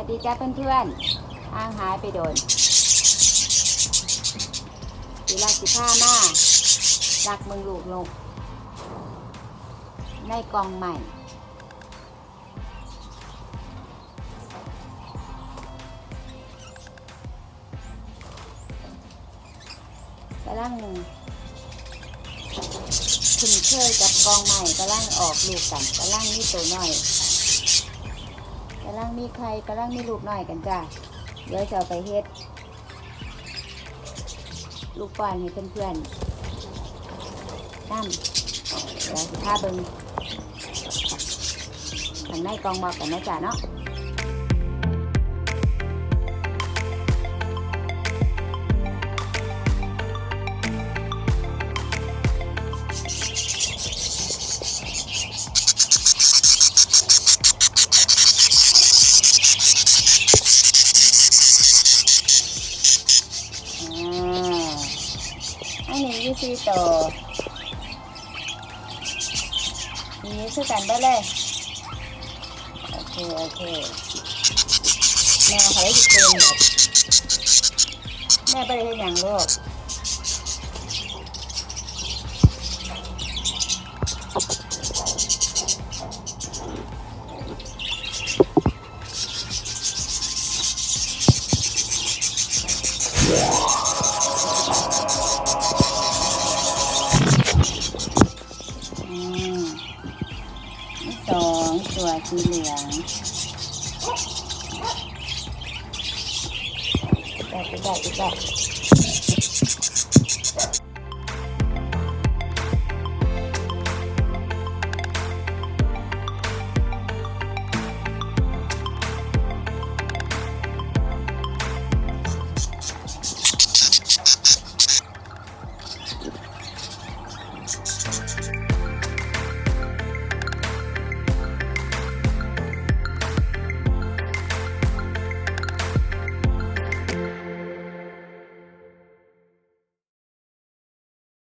สวัสดีจ้าเพื่อนๆอ้างหายไปโดนสีลักสิผ้ามารักมึงลูกลงในกองใหม่กำลังคุ้นเคยกับกองใหม่กำลังออกลูกกันกำลังมีตัวน้อย กำลังมีใครกำลังมีลูกน้อยกันจ้ะเดี๋ยวจะเอาไปเฮ็ด ลูกป้อนให้เพื่อนๆนั่นเดี๋ยวสิพาเบิงข้างในกองบอกกันนะจ๊ะเนาะ สี่ต่อนี่คือกันได้เลย โอเค โอเค แม่ขาได้ติดเต็มแบบแม่ไปเห็นอย่างลูก สองตัวสีเหลืองได้ได้ได้